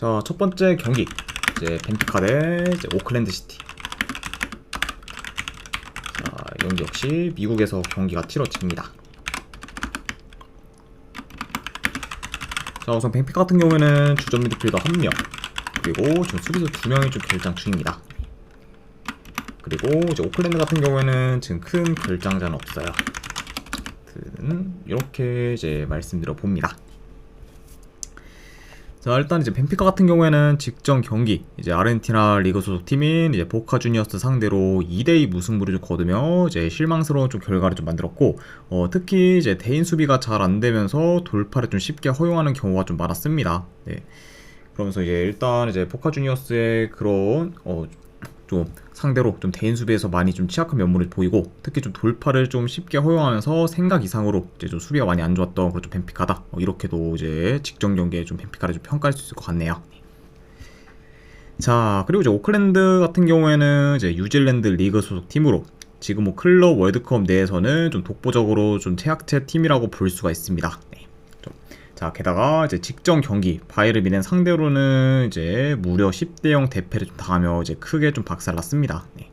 자, 첫 번째 경기. 이제 벤피카 대 이제 오클랜드 시티. 자, 이 경기 역시 미국에서 경기가 치러집니다. 자, 우선 벤피카 같은 경우에는 주전 미드필더 1명, 그리고 지금 수비수 2명이 좀 결장 중입니다. 그리고 이제 오클랜드 같은 경우에는 지금 큰 결장자는 없어요. 이렇게 이제 말씀드려 봅니다. 자 일단 이제 벤피카 같은 경우에는 직전 경기 이제 아르헨티나 리그 소속 팀인 이제 보카 주니어스 상대로 2대2 무승부를 좀 거두며 이제 실망스러운 좀 결과를 좀 만들었고 어, 특히 이제 대인 수비가 잘 안 되면서 돌파를 좀 쉽게 허용하는 경우가 좀 많았습니다. 네. 그러면서 이제 일단 이제 포카 주니어스의 그런 어, 좀 상대로 좀 대인 수비에서 많이 좀 취약한 면모를 보이고 특히 좀 돌파를 좀 쉽게 허용하면서 생각 이상으로 이제 좀 수비가 많이 안 좋았던 그런 좀 벤피카다 어, 이렇게도 이제 직전 경기에 좀 벤피카를 좀 평가할 수 있을 것 같네요. 자 그리고 이제 오클랜드 같은 경우에는 이제 뉴질랜드 리그 소속 팀으로 지금 뭐 클럽 월드컵 내에서는 좀 독보적으로 좀 최약체 팀이라고 볼 수가 있습니다. 네. 좀. 자 게다가 이제 직전 경기 미넨 상대로는 이제 무려 10대 0 대패를 좀 당하며 이제 크게 좀 박살났습니다. 네.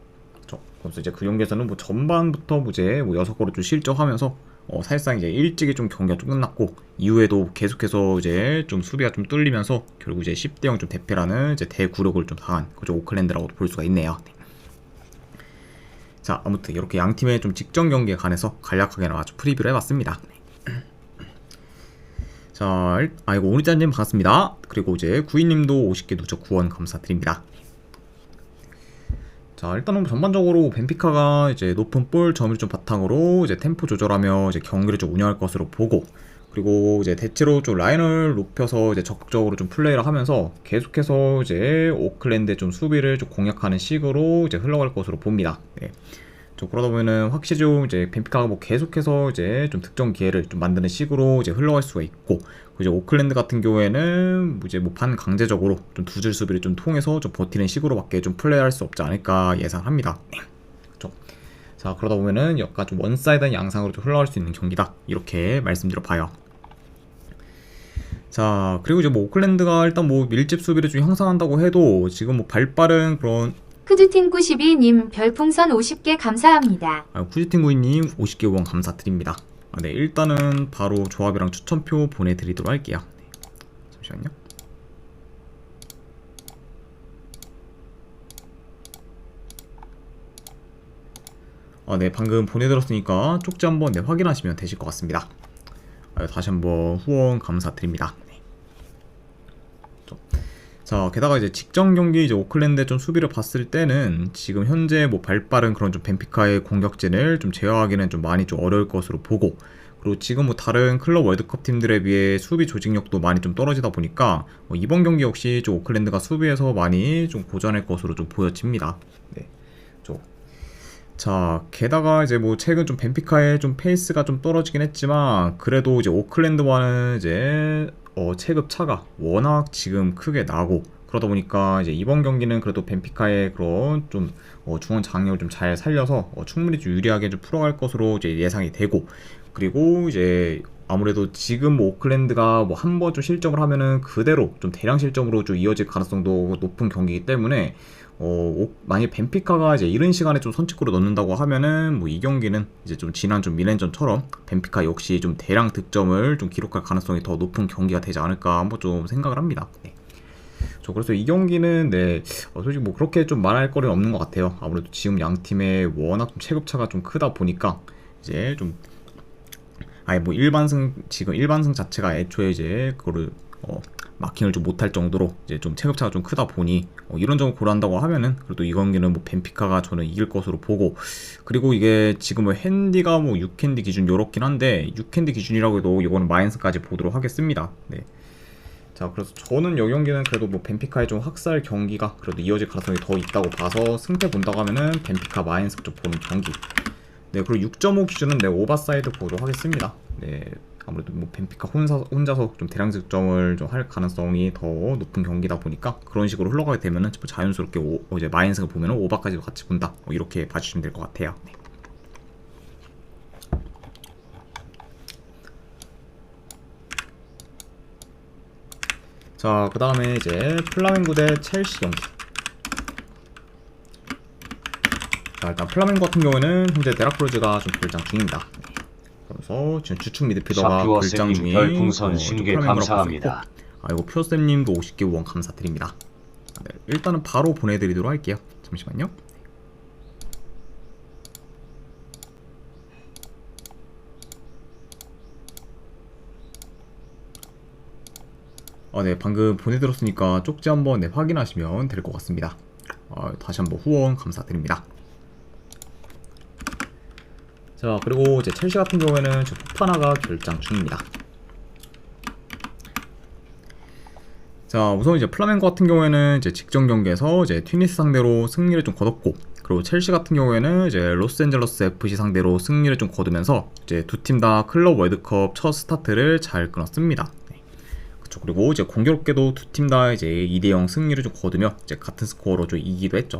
저, 그래서 이제 그 경기에서는 뭐 전반부터 무제 뭐 6골을 좀 실점하면서 어, 사실상 이제 일찍이 좀 경기가 좀 끝났고 이후에도 계속해서 이제 좀 수비가 좀 뚫리면서 결국 이제 10대 0 좀 대패라는 이제 대구력을 좀 당한 그죠 오클랜드라고도 볼 수가 있네요. 네. 자 아무튼 이렇게 양 팀의 좀 직전 경기에 관해서 간략하게 아주 프리뷰를 해봤습니다. 네. 자, 일- 아이고 오니짜님 반갑습니다. 그리고 이제 구이님도 50개 누적 구원 감사드립니다. 자, 일단은 전반적으로 벤피카가 이제 높은 볼 점유율 좀 바탕으로 이제 템포 조절하며 이제 경기를 좀 운영할 것으로 보고 그리고 이제 대체로 좀 라인을 높여서 이제 적극적으로 좀 플레이를 하면서 계속해서 이제 오클랜드의 좀 수비를 좀 공략하는 식으로 이제 흘러갈 것으로 봅니다. 네. 좀 그러다 보면은 확실히 좀 이제 벤피카가 뭐 계속해서 이제 좀 득점 기회를 좀 만드는 식으로 이제 흘러갈 수가 있고 이제 오클랜드 같은 경우에는 뭐 이제 뭐 반 강제적으로 좀 두 줄 수비를 좀 통해서 좀 버티는 식으로밖에 좀 플레이할 수 없지 않을까 예상합니다. 네. 자 그러다 보면은 약간 좀 원사이드한 양상으로 좀 흘러갈 수 있는 경기다 이렇게 말씀드려 봐요. 자 그리고 이제 뭐 오클랜드가 일단 뭐 밀집 수비를 좀 형성한다고 해도 지금 뭐 발빠른 그런 크드틴 92님 별풍선 50개 감사합니다. 아, 쿠지팅구이님 50개 후원 감사드립니다. 아, 네, 일단은 바로 조합이랑 추천표 보내드리도록 할게요. 네, 잠시만요. 아, 네, 방금 보내드렸으니까 쪽지 한번 네, 확인하시면 되실 것 같습니다. 아, 다시 한번 후원 감사드립니다. 자, 게다가 이제 직전 경기 이제 오클랜드 좀 수비를 봤을 때는 지금 현재 뭐 발빠른 그런 좀 벤피카의 공격진을 좀 제어하기는 좀 많이 좀 어려울 것으로 보고 그리고 지금 뭐 다른 클럽 월드컵 팀들에 비해 수비 조직력도 많이 좀 떨어지다 보니까 뭐 이번 경기 역시 좀 오클랜드가 수비에서 많이 좀 고전할 것으로 좀 보여집니다. 네. 좀 자, 게다가 이제 뭐 최근 좀 벤피카의 좀 페이스가 좀 떨어지긴 했지만 그래도 이제 오클랜드와는 이제 어 체급 차가 워낙 지금 크게 나고 그러다 보니까 이제 이번 경기는 그래도 벤피카의 그런 좀 어, 중원 장력을 좀 잘 살려서 어, 충분히 좀 유리하게 좀 풀어갈 것으로 이제 예상이 되고 그리고 이제 아무래도 지금 뭐 오클랜드가 뭐 한 번 좀 실점을 하면은 그대로 좀 대량 실점으로 좀 이어질 가능성도 높은 경기이기 때문에 어, 오- 만약 벤피카가 이제 이른 시간에 좀 선취골을 넣는다고 하면은 뭐 이 경기는 이제 좀 지난 좀 미넨전처럼 벤피카 역시 좀 대량 득점을 좀 기록할 가능성이 더 높은 경기가 되지 않을까 한번 좀 생각을 합니다. 네. 저 그래서 이 경기는 네 어, 솔직히 뭐 그렇게 좀 말할 거리는 없는 것 같아요. 아무래도 지금 양 팀의 워낙 좀 체급 차가 좀 크다 보니까 이제 좀 아예 뭐 일반승 지금 일반승 자체가 애초에 이제 그거를 어, 마킹을 좀 못할 정도로 이제 좀 체급차가 좀 크다 보니 어, 이런 점을 고려한다고 하면은 그래도 이 경기는 뭐 벤피카가 저는 이길 것으로 보고 그리고 이게 지금 뭐 핸디가 뭐 6핸디 기준 요렇긴 한데 6핸디 기준이라고 해도 이거는 마이너스까지 보도록 하겠습니다. 네. 자 그래서 저는 이 경기는 그래도 뭐 벤피카의 좀 학살 경기가 그래도 이어질 가능성이 더 있다고 봐서 승패 본다고 하면은 벤피카 마이너스 쪽 보는 경기 네 그리고 6.5 기준은 내 오버사이드 보도록 하겠습니다 네 아무래도 뭐 벤피카 혼자, 혼자서 좀 대량 득점을 좀 할 가능성이 더 높은 경기다 보니까 그런 식으로 흘러가게 되면은 좀 자연스럽게 오, 어, 이제 마이너스가 보면은 오버까지도 같이 본다 뭐 이렇게 봐주시면 될 것 같아요 네. 자, 그 다음에 이제 플라멩고 대 첼시 경기. 자, 일단 플라멩고 같은 경우에는 현재 데라크루즈가 좀 결장 중입니다. 네. 그래서 지금 주축 미드필더가 샤퓨어쌤님 중인 별풍선 어, 50개 플라멩고라고 볼수 감사합니다. 있고. 아, 이거 퓨어쌤님도 50개 후원 감사드립니다. 아, 네, 일단은 바로 보내드리도록 할게요. 잠시만요. 어, 네, 방금 보내드렸으니까 쪽지 한번 네, 확인하시면 될 것 같습니다. 어, 다시 한번 후원 감사드립니다. 자, 그리고 이제 첼시 같은 경우에는 저 포파나가 결장 중입니다. 자, 우선 이제 플라멩고 같은 경우에는 이제 직전 경기에서 이제 튀니스 상대로 승리를 좀 거뒀고, 그리고 첼시 같은 경우에는 이제 로스앤젤러스 FC 상대로 승리를 좀 거두면서 이제 두 팀 다 클럽 월드컵 첫 스타트를 잘 끊었습니다. 네. 그쵸. 그리고 이제 공교롭게도 두 팀 다 이제 2대0 승리를 좀 거두며 이제 같은 스코어로 좀 이기기도 했죠.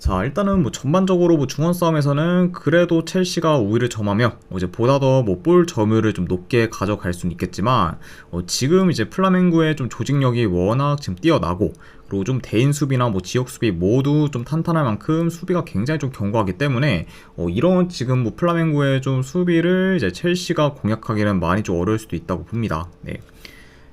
네. 자 일단은 뭐 전반적으로 뭐 중원 싸움에서는 그래도 첼시가 우위를 점하며 어, 이제 보다 더 뭐 볼 점유율을 좀 높게 가져갈 수는 있겠지만 어, 지금 이제 플라멩구의 좀 조직력이 워낙 지금 뛰어나고 그리고 좀 대인 수비나 뭐 지역 수비 모두 좀 탄탄할 만큼 수비가 굉장히 좀 견고하기 때문에 어, 이런 지금 뭐 플라멩구의 좀 수비를 이제 첼시가 공략하기는 많이 좀 어려울 수도 있다고 봅니다. 네.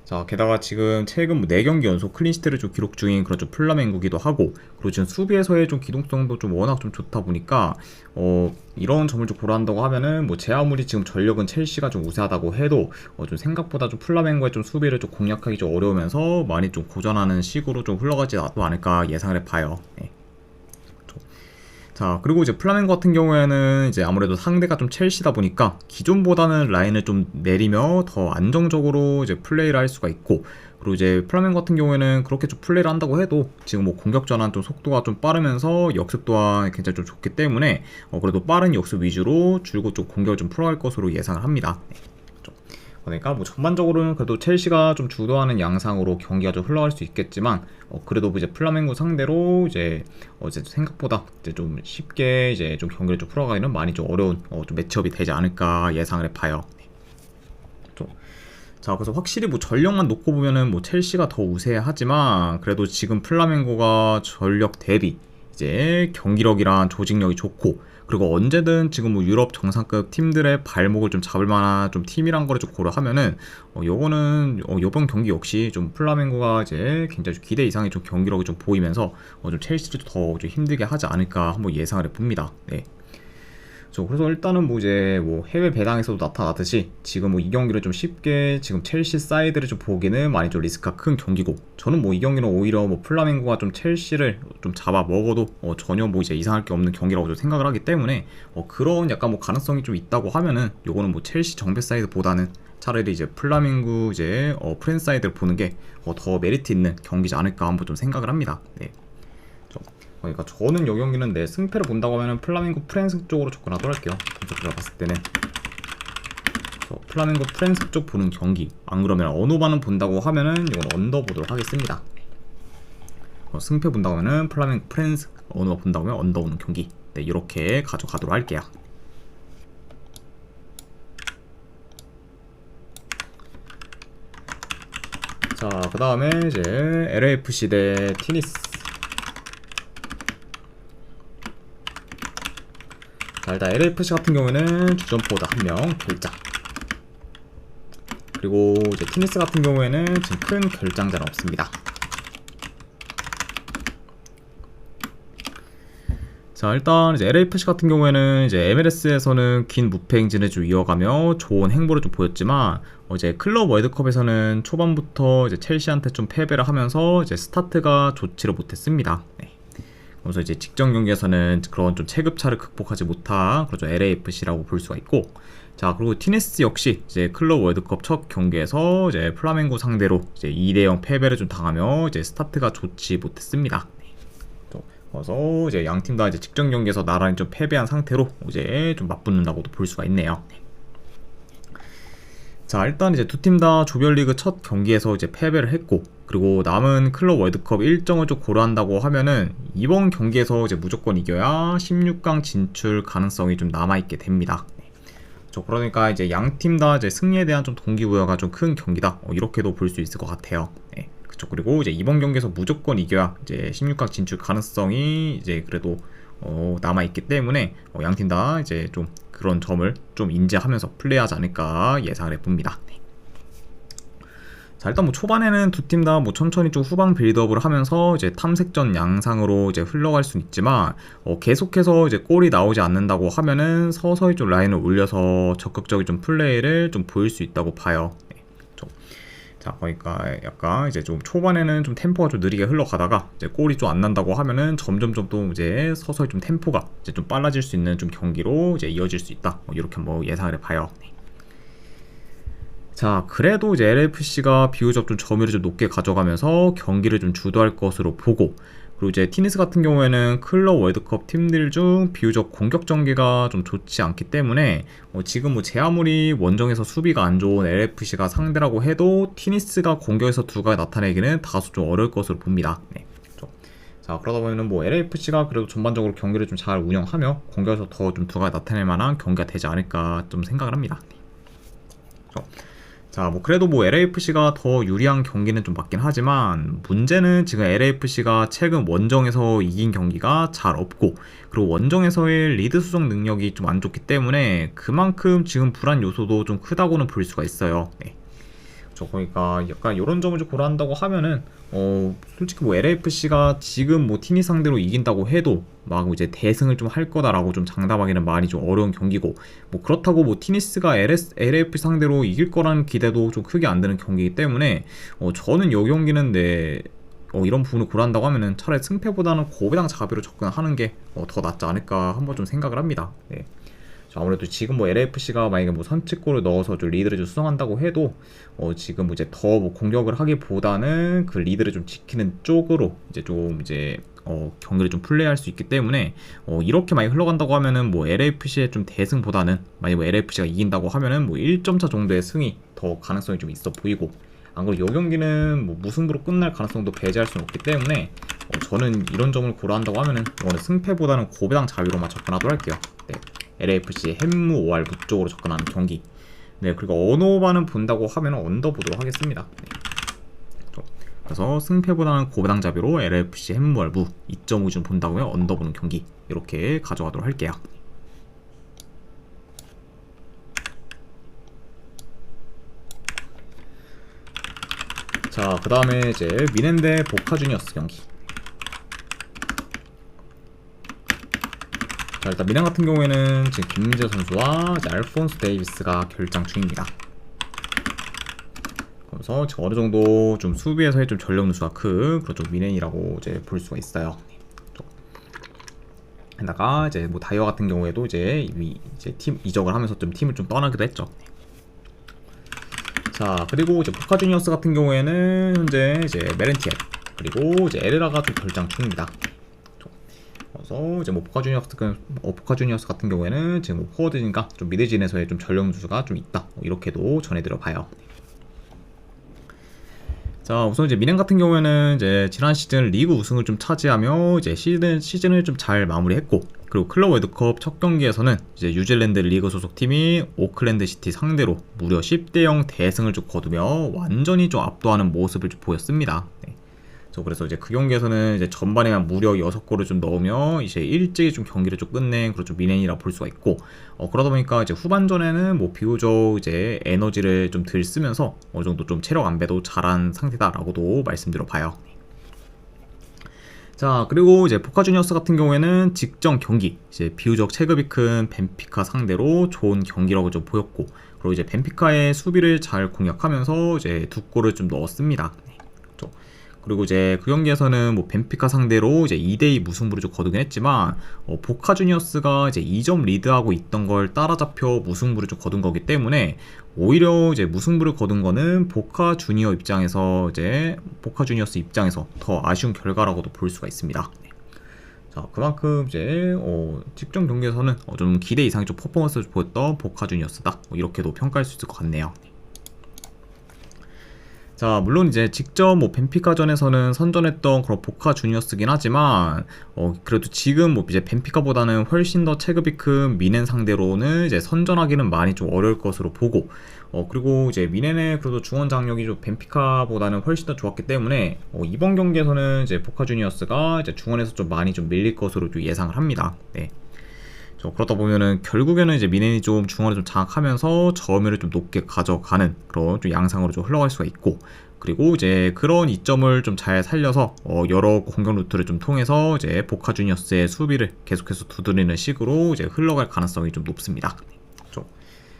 자, 게다가 지금 최근 뭐 4경기 연속 클린시트를 좀 기록 중인 그런 좀 플라멩구기도 하고, 그리고 지금 수비에서의 좀 기동성도 좀 워낙 좀 좋다 보니까, 어, 이런 점을 좀 고려한다고 하면은, 뭐, 제 아무리 지금 전력은 첼시가 좀 우세하다고 해도, 어, 좀 생각보다 좀 플라멩구의 좀 수비를 좀 공략하기 좀 어려우면서 많이 좀 고전하는 식으로 좀 흘러가지 않을까 예상을 해봐요. 네. 자, 그리고 이제 플라멩고 같은 경우에는 이제 아무래도 상대가 좀 첼시다 보니까 기존보다는 라인을 좀 내리며 더 안정적으로 이제 플레이를 할 수가 있고, 그리고 이제 플라멩고 같은 경우에는 그렇게 좀 플레이를 한다고 해도 지금 뭐 공격 전환 좀 속도가 좀 빠르면서 역습 또한 굉장히 좀 좋기 때문에 어, 그래도 빠른 역습 위주로 줄곧 좀 공격을 좀 풀어갈 것으로 예상을 합니다. 그러니까 뭐 전반적으로는 그래도 첼시가 좀 주도하는 양상으로 경기가 좀 흘러갈 수 있겠지만 어 그래도 이제 플라멩고 상대로 이제 어제 생각보다 이제 좀 쉽게 이제 좀 경기를 좀 풀어가기는 많이 좀 어려운 어 좀 매치업이 되지 않을까 예상을 해봐요. 자 그래서 확실히 뭐 전력만 놓고 보면은 뭐 첼시가 더 우세하지만 그래도 지금 플라멩고가 전력 대비 이제 경기력이랑 조직력이 좋고 그리고 언제든 지금 뭐 유럽 정상급 팀들의 발목을 좀 잡을 만한 좀 팀이란 거를 좀 고려하면은 어 요거는 어 요번 경기 역시 좀 플라멩고가 이제 굉장히 좀 기대 이상의 좀 경기력이 좀 보이면서 어 좀 첼시를 더좀 힘들게 하지 않을까 한번 예상을 해 봅니다. 네. 저 그래서 일단은 뭐 이제 뭐 해외 배당에서도 나타나듯이 지금 뭐 이 경기를 좀 쉽게 지금 첼시 사이드를 좀 보기는 많이 좀 리스크가 큰 경기고 저는 뭐 이 경기는 오히려 뭐 플라멩고가 좀 첼시를 좀 잡아 먹어도 어 전혀 뭐 이제 이상할 게 없는 경기라고 좀 생각을 하기 때문에 어 그런 약간 뭐 가능성이 좀 있다고 하면은 요거는 뭐 첼시 정배 사이드보다는 차라리 이제 플라밍구 이제 어 프랜 사이드를 보는 게 더 메리트 있는 경기지 않을까 한번 좀 생각을 합니다. 네. 그러니까 저는 이 경기는 내 승패를 본다고 하면 플라밍고 프랜스 쪽으로 접근하도록 할게요. 제가 봤을 때는 플라밍고 프랜스 쪽 보는 경기. 안 그러면 언어반은 본다고 하면은 이건 언더 보도록 하겠습니다. 어, 승패 본다고 하면은 플라밍고 프랜스 언어 본다고 하면 언더 보는 경기. 네, 이렇게 가져가도록 할게요. 자, 그 다음에 이제 LAFC 대 티니스. 자, 일단 LFC 같은 경우에는 주전포드 한명 결장. 그리고 이제 티니스 같은 경우에는 지금 큰 결장자는 없습니다. 자, 일단 이제 LAFC 같은 경우에는 이제 MLS에서는 긴 무패 행진을 좀 이어가며 좋은 행보를 좀 보였지만 어제 클럽 월드컵에서는 초반부터 이제 첼시한테 좀 패배를 하면서 이제 스타트가 좋지를 못했습니다. 네. 그래서 이제 직전 경기에서는 그런 좀 체급차를 극복하지 못한 그렇죠 LAFC라고 볼 수가 있고 자 그리고 티네스 역시 이제 클럽 월드컵 첫 경기에서 이제 플라멩고 상대로 이제 2대0 패배를 좀 당하며 이제 스타트가 좋지 못했습니다. 네. 그래서 이제 양 팀 다 이제 직전 경기에서 나란히 좀 패배한 상태로 이제 좀 맞붙는다고도 볼 수가 있네요. 네. 자 일단 이제 두 팀 다 조별리그 첫 경기에서 이제 패배를 했고 그리고 남은 클럽 월드컵 일정을 좀 고려한다고 하면은 이번 경기에서 이제 무조건 이겨야 16강 진출 가능성이 좀 남아있게 됩니다. 저 그러니까 이제 양 팀 다 이제 승리에 대한 좀 동기부여가 좀 큰 경기다. 어, 이렇게도 볼 수 있을 것 같아요. 네. 그쵸. 그리고 이제 이번 경기에서 무조건 이겨야 이제 16강 진출 가능성이 이제 그래도 어, 남아 있기 때문에 어, 양팀 다 이제 좀 그런 점을 좀 인지하면서 플레이하지 않을까 예상을 해봅니다. 네. 자 일단 뭐 초반에는 두 팀 다 뭐 천천히 좀 후방 빌드업을 하면서 이제 탐색전 양상으로 이제 흘러갈 수 있지만 어, 계속해서 이제 골이 나오지 않는다고 하면은 서서히 좀 라인을 올려서 적극적인 좀 플레이를 좀 보일 수 있다고 봐요. 네, 좀. 자 그러니까 약간 이제 좀 초반에는 좀 템포가 좀 느리게 흘러가다가 이제 골이 좀 안 난다고 하면은 점점 좀 또 이제 서서히 좀 템포가 이제 좀 빨라질 수 있는 좀 경기로 이제 이어질 수 있다. 뭐 이렇게 뭐 예상을 해봐요. 네. 자, 그래도 이제 LFC가 비교적 좀 점유율을 좀 높게 가져가면서 경기를 좀 주도할 것으로 보고, 그리고 이제 티니스 같은 경우에는 클럽 월드컵 팀들 중 비교적 공격 전개가 좀 좋지 않기 때문에 어, 지금 뭐 제 아무리 원정에서 수비가 안 좋은 LFC가 상대라고 해도 티니스가 공격에서 두가 나타내기는 다소 좀 어려울 것으로 봅니다. 네. 좀. 자 그러다 보면은 뭐 LFC가 그래도 전반적으로 경기를 좀 잘 운영하며 공격에서 더 좀 두가 나타낼 만한 경기가 되지 않을까 좀 생각을 합니다. 네. 좀. 자, 뭐 그래도 뭐 LAFC가 더 유리한 경기는 좀 맞긴 하지만 문제는 지금 LAFC가 최근 원정에서 이긴 경기가 잘 없고 그리고 원정에서의 리드 수성 능력이 좀 안 좋기 때문에 그만큼 지금 불안 요소도 좀 크다고는 볼 수가 있어요. 네. 저 그러니까 약간 이런 점을 좀 고려한다고 하면은 어 솔직히 뭐 LAFC가 지금 뭐 티니 상대로 이긴다고 해도 막 이제 대승을 좀 할 거다라고 좀 장담하기는 많이 좀 어려운 경기고 뭐 그렇다고 뭐 티니스가 LS, LAFC 상대로 이길 거라는 기대도 좀 크게 안 드는 경기이기 때문에 어 저는 이 경기는 내 어, 이런 부분을 고려한다고 하면은 차라리 승패보다는 고배당 자비로 접근하는 게 어, 더 낫지 않을까 한번 좀 생각을 합니다. 네. 자, 아무래도 지금 뭐 LAFC가 만약에 뭐 선취골을 넣어서 좀 리드를 좀 수성한다고 해도 어 지금 뭐 이제 더 뭐 공격을 하기보다는 그 리드를 좀 지키는 쪽으로 이제 좀 이제 어 경기를 좀 플레이할 수 있기 때문에 어 이렇게 많이 흘러간다고 하면은 뭐 LAFC의 좀 대승보다는 만약 뭐 LAFC가 이긴다고 하면은 뭐 1점 차 정도의 승이 더 가능성이 좀 있어 보이고 안 그래도 이 경기는 뭐 무승부로 끝날 가능성도 배제할 수는 없기 때문에 어 저는 이런 점을 고려한다고 하면은 이거는 승패보다는 고배당 자유로만 접근하도록 할게요. 네. LAFC 햄무 5할 북쪽으로 접근하는 경기. 네, 그리고 언어반은 본다고 하면 언더 보도록 하겠습니다. 네. 좀. 그래서 승패보다는 고배당 자비로 LAFC 햄무 알부 2.5좀 본다고요. 언더 보는 경기 이렇게 가져가도록 할게요. 자, 그 다음에 이제 미넨데 보카 주니어스 경기. 자 일단 미란 같은 경우에는 지금 김민재 선수와 이제 알폰스 데이비스가 결장 중입니다. 그래서 지금 어느 정도 좀 수비에서의 좀 전력 누수가 큰 그런 좀 미넨이라고 이제 볼 수가 있어요. 좀. 게다가 이제 뭐 다이어 같은 경우에도 이제 이미 이제 팀 이적을 하면서 좀 팀을 좀 떠나기도 했죠. 자 그리고 이제 포카 주니어스 같은 경우에는 현재 이제 메렌티엘 그리고 이제 에르라가 좀 결장 중입니다. 그래서 이제 뭐 포카 주니어스 같은 어, 포카 주니어스 같은 경우에는 지금 뭐 포워드진과 좀 미드진에서의 좀 전력 누수가 좀 있다 뭐 이렇게도 전해드려 봐요. 자 우선 이제 미넨 같은 경우에는 이제 지난 시즌 리그 우승을 좀 차지하며 이제 시즌 시즌을 좀 잘 마무리했고 그리고 클럽 월드컵 첫 경기에서는 이제 뉴질랜드 리그 소속 팀이 오클랜드 시티 상대로 무려 10대 0 대승을 좀 거두며 완전히 좀 압도하는 모습을 좀 보였습니다. 네. 저 그래서 이제 그 경기에서는 이제 전반에만 무려 6골을 좀 넣으며 이제 일찍이 좀 경기를 좀 끝낸 그런 좀 미넨이라 볼 수가 있고 어 그러다 보니까 이제 후반전에는 뭐 비교적 이제 에너지를 좀덜 쓰면서 어느 정도 좀 체력 안배도 잘한 상태다라고도 말씀드려 봐요. 자 그리고 이제 포카 주니어스 같은 경우에는 직전 경기 이제 비교적 체급이 큰 벤피카 상대로 좋은 경기라고 좀 보였고 그리고 이제 벤피카의 수비를 잘 공략하면서 이제 두 골을 좀 넣었습니다. 그리고 이제 그 경기에서는 뭐 벤피카 상대로 이제 2대2 무승부를 좀 거두긴 했지만 어, 보카 주니어스가 이제 2점 리드하고 있던 걸 따라잡혀 무승부를 좀 거둔 거기 때문에 오히려 이제 무승부를 거둔 거는 보카 주니어 입장에서 이제 보카 주니어스 입장에서 더 아쉬운 결과라고도 볼 수가 있습니다. 네. 자 그만큼 이제 어, 직전 경기에서는 어, 좀 기대 이상의 좀 퍼포먼스를 보였던 보카 주니어스다 뭐 이렇게도 평가할 수 있을 것 같네요. 자, 물론 이제 직접 뭐 벤피카전에서는 선전했던 그런 보카 주니어스긴 하지만, 어, 그래도 지금 뭐 이제 벤피카보다는 훨씬 더 체급이 큰 미넨 상대로는 이제 선전하기는 많이 좀 어려울 것으로 보고, 어, 그리고 이제 미넨의 그래도 중원 장력이 좀 벤피카보다는 훨씬 더 좋았기 때문에, 어, 이번 경기에서는 이제 보카 주니어스가 이제 중원에서 좀 많이 좀 밀릴 것으로 좀 예상을 합니다. 네. 저 그러다 보면은 결국에는 이제 미넨이 좀 중원을 좀 장악하면서 점유를 좀 높게 가져가는 그런 좀 양상으로 좀 흘러갈 수가 있고 그리고 이제 그런 이점을 좀 잘 살려서 어 여러 공격 루트를 좀 통해서 이제 보카 주니어스의 수비를 계속해서 두드리는 식으로 이제 흘러갈 가능성이 좀 높습니다.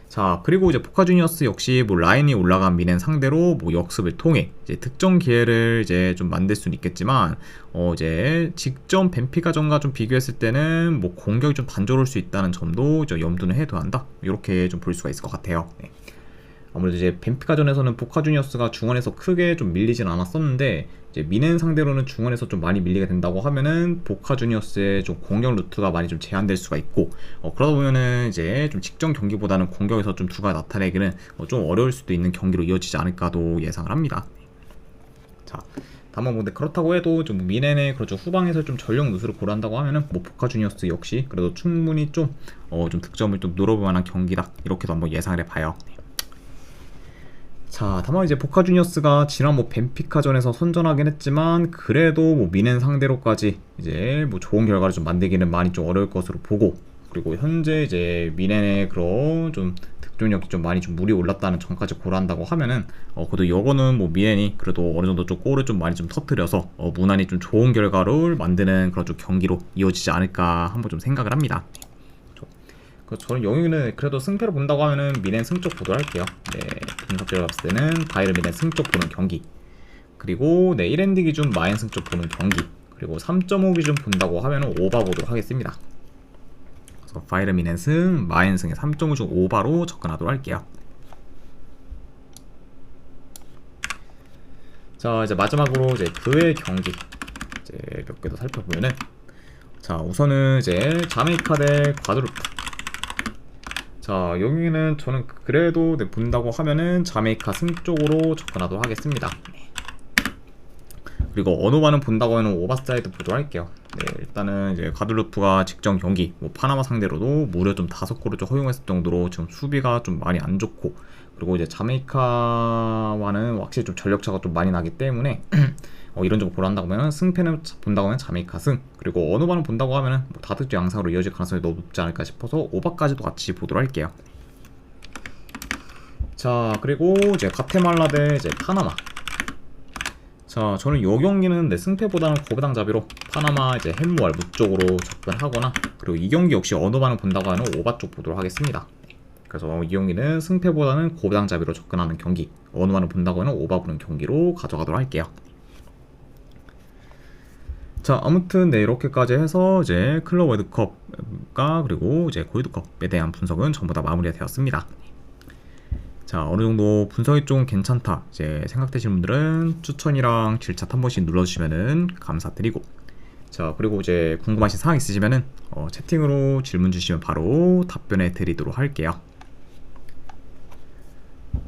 자 그리고 이제 포카 주니어스 역시 뭐 라인이 올라간 미넨 상대로 뭐 역습을 통해 이제 득점 기회를 이제 좀 만들 수는 있겠지만 어 이제 직전 벤피가전과 좀 비교했을 때는 뭐 공격이 좀 단조로울 수 있다는 점도 염두는 해둬야 한다 이렇게 좀 볼 수가 있을 것 같아요. 네. 아무래도 이제 벤피카전에서는 보카 주니어스가 중원에서 크게 좀 밀리진 않았었는데 이제 미넨 상대로는 중원에서 좀 많이 밀리게 된다고 하면은 보카 주니어스의 좀 공격 루트가 많이 좀 제한될 수가 있고 어, 그러다 보면은 이제 좀 직전 경기보다는 공격에서 좀 두가 나타내기는 어, 좀 어려울 수도 있는 경기로 이어지지 않을까도 예상을 합니다. 자, 다만 뭐 근데 그렇다고 해도 좀 미넨의 그렇죠 후방에서 좀 전력 누수를 고려한다고 하면은 뭐 보카 주니어스 역시 그래도 충분히 좀 어, 좀 득점을 좀 노려볼 만한 경기다 이렇게도 한번 예상을 해봐요. 네. 자, 다만 이제 보카 주니어스가 지난 뭐 벤피카전에서 선전하긴 했지만 그래도 뭐 미넨 상대로까지 이제 뭐 좋은 결과를 좀 만들기는 많이 좀 어려울 것으로 보고 그리고 현재 이제 미넨의 그런 좀 득점력이 좀 많이 좀 물이 올랐다는 점까지 고려한다고 하면은 어 그래도 요거는 뭐 미넨이 그래도 어느 정도 좀 골을 좀 많이 좀 터트려서 어 무난히 좀 좋은 결과를 만드는 그런 좀 경기로 이어지지 않을까 한번 좀 생각을 합니다. 그 저는 영유는 그래도 승패를 본다고 하면은 미넨 승쪽 보도록 할게요. 네, 분석적으로 봤을 때는 바이른 미넨 승쪽 보는 경기. 그리고 네, 1엔드 기준 마인 승쪽 보는 경기. 그리고 3.5 기준 본다고 하면은 오바 보도록 하겠습니다. 그래서 바이른 미넨 승, 마인 승의 3.5중 오바로 접근하도록 할게요. 자, 이제 마지막으로 이제 그의 경기 이제 몇 개 더 살펴보면은 자, 우선은 이제 자메이카 대 과드루프 자 여기는 저는 그래도 네, 본다고 하면은 자메이카 승 쪽으로 접근하도록 하겠습니다. 그리고 어노바는 본다고 하면 오바사이드 보도록 할게요. 네, 일단은 이제 가들루프가 직전 경기 뭐 파나마 상대로도 무려 좀 다섯 골을 좀 허용했을 정도로 지금 수비가 좀 많이 안 좋고 그리고 이제 자메이카와는 확실히 좀 전력차가 좀 많이 나기 때문에 어, 이런 점을 보란다고 하면 승패는 본다고 하면 자메이카 승 그리고 어느 반을 본다고 하면은 뭐 다득점 양상으로 이어질 가능성이 높지 않을까 싶어서 오바까지도 같이 보도록 할게요. 자 그리고 이제 가테말라 대 이제 파나마. 자 저는 요 경기는 내 승패보다는 고배당 잡이로 파나마 이제 햄무알 무 쪽으로 접근하거나 그리고 이 경기 역시 어느 반을 본다고 하면 오바 쪽 보도록 하겠습니다. 그래서 이 경기는 승패보다는 고배당 잡이로 접근하는 경기 어느 반을 본다고 하면 오바 보는 경기로 가져가도록 할게요. 자 아무튼 네 이렇게까지 해서 이제 클럽 월드컵과 그리고 이제 골드컵에 대한 분석은 전부 다 마무리가 되었습니다. 자 어느 정도 분석이 좀 괜찮다 이제 생각되시는 분들은 추천이랑 질차 한 번씩 눌러주시면은 감사드리고 자 그리고 이제 궁금하신 사항 있으시면은 어, 채팅으로 질문 주시면 바로 답변해 드리도록 할게요.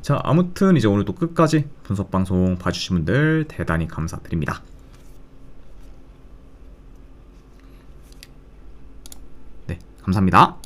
자 아무튼 이제 오늘도 끝까지 분석 방송 봐주신 분들 대단히 감사드립니다. 네, 감사합니다.